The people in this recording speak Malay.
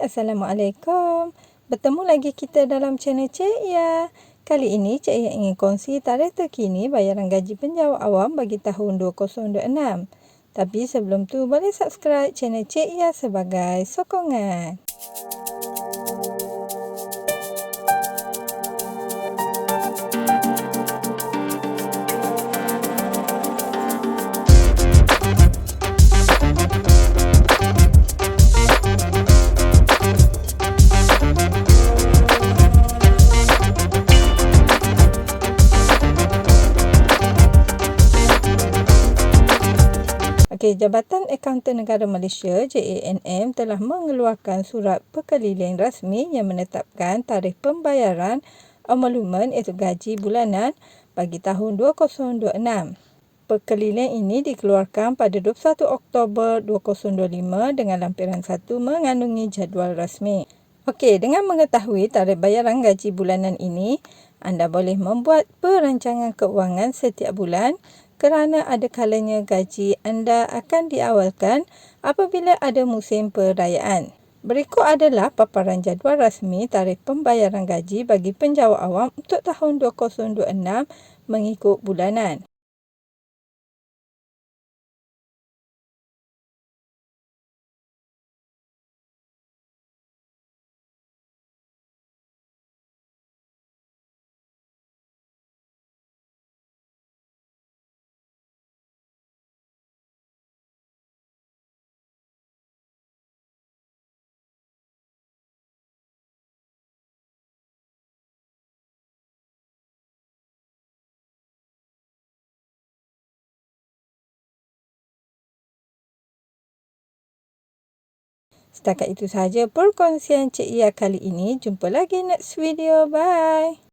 Assalamualaikum. Bertemu lagi kita dalam channel Cik Ia. Kali ini Cik Ia ingin kongsi tarikh terkini bayaran gaji penjawat awam bagi tahun 2026. Tapi sebelum tu boleh subscribe channel Cik Ia sebagai sokongan. Okey, Jabatan Akaunten Negara Malaysia JANM telah mengeluarkan surat perkeliling rasmi yang menetapkan tarikh pembayaran emolumen iaitu gaji bulanan bagi tahun 2026. Perkeliling ini dikeluarkan pada 21 Oktober 2025 dengan lampiran 1 mengandungi jadual rasmi. Okey, dengan mengetahui tarikh bayaran gaji bulanan ini, anda boleh membuat perancangan keuangan setiap bulan kerana ada kalanya gaji anda akan diawalkan apabila ada musim perayaan. Berikut adalah paparan jadual rasmi tarikh pembayaran gaji bagi penjawat awam untuk tahun 2026 mengikut bulanan. Setakat itu sahaja perkongsian Cik Ia kali ini. Jumpa lagi next video. Bye.